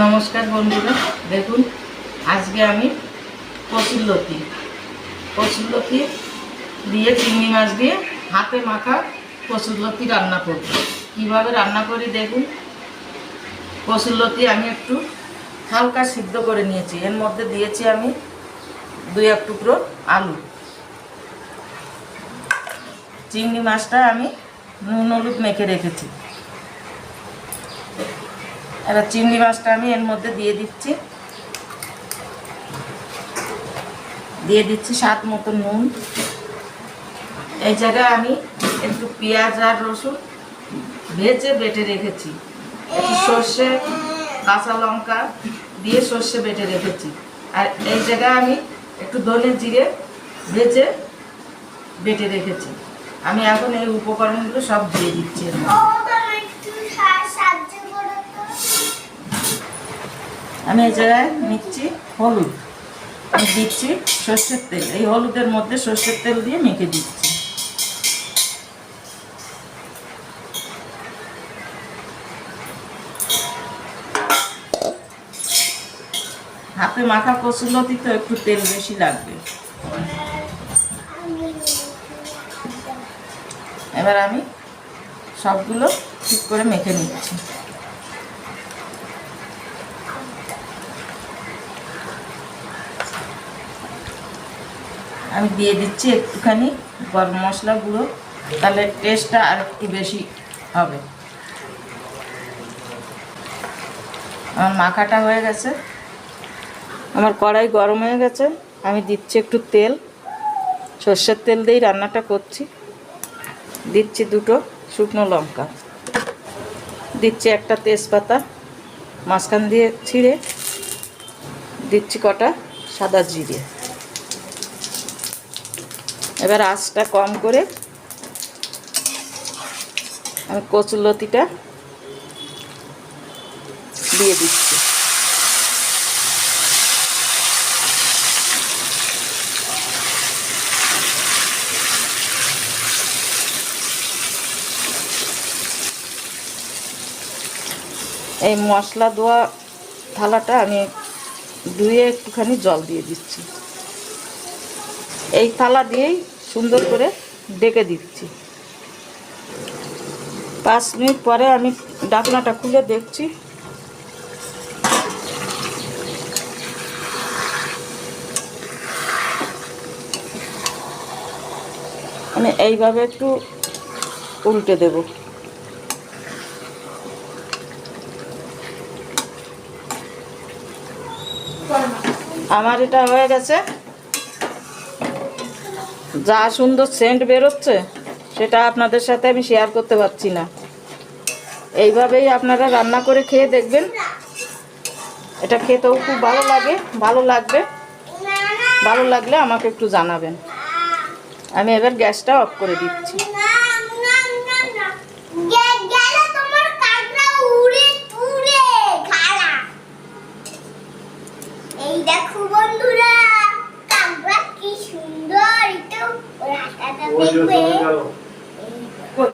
নমস্কার বন্ধুরা, দেখুন, আজকে আমি কচুরলতি কচুরলতি দিয়ে চিংড়ি মাছ দিয়ে হাতে মাখা কচুরলতি রান্না করব। কীভাবে রান্না করি দেখুন কচুরলতি আমি একটু হালকা সিদ্ধ করে নিয়েছি। এর মধ্যে দিয়েছি আমি দুই এক টুকরো আলু। চিংড়ি মাছটা আমি নুন হলুদ মেখে রেখেছি। এবার চিংড়ি মাছটা আমি এর মধ্যে দিয়ে দিচ্ছি। দিয়ে দিচ্ছি স্বাদ মতো নুন। এই জায়গায় আমি একটু পেঁয়াজ আর রসুন ভেজে বেটে রেখেছি। একটু সর্ষে, কাঁচা লঙ্কা দিয়ে সর্ষে বেটে রেখেছি। আর এই জায়গায় আমি একটু ধনে জিরে ভেজে বেটে রেখেছি। আমি এখন এই উপকরণগুলো সব দিয়ে দিচ্ছি এর মধ্যে। আমি এই জায়গায় নিচ্ছি হলুদ। আমি দিচ্ছি সর্ষের তেল। এই হলুদের মধ্যে সর্ষের তেল দিয়ে মেখে দিচ্ছি। হাতে মাখা কচুলতি তো একটু তেল বেশি লাগবে। এবার আমি সবগুলো ঠিক করে মেখে নিচ্ছি। আমি দিয়ে দিচ্ছি একটুখানি গরম মশলা গুঁড়ো, তাহলে টেস্টটা আর একটু বেশি হবে। আমার মাখাটা হয়ে গেছে। আমার কড়াই গরম হয়ে গেছে। আমি দিচ্ছি একটু তেল। সর্ষের তেল দিয়েই রান্নাটা করছি। দিচ্ছি দুটো শুকনো লঙ্কা। দিচ্ছি একটা তেজপাতা মাঝখান দিয়ে ছিঁড়ে দিচ্ছি কটা সাদা জিরে। এবার আঁচটা কম করে আমি কচুলতিটা দিয়ে দিচ্ছি। এই মশলা দেওয়া থালাটা আমি ধুয়ে একটুখানি জল দিয়ে দিচ্ছি। এই থালা দিয়েই সুন্দর করে ডেকে দিচ্ছি। পাঁচ মিনিট পরে আমি ডাকনাটা খুলে দেখছি। মানে এইভাবে একটু উল্টে দেব। আমার এটা হয়ে গেছে। যা সুন্দর সেন্ট বেরোচ্ছে, সেটা আপনাদের সাথে আমি শেয়ার করতে পারছি না। এইভাবেই আপনারা রান্না করে খেয়ে দেখবেন। এটা খেতেও খুব ভালো লাগে, ভালো লাগবে। ভালো লাগলে আমাকে একটু জানাবেন। আমি এবার গ্যাসটা অফ করে দিচ্ছি। 我觉得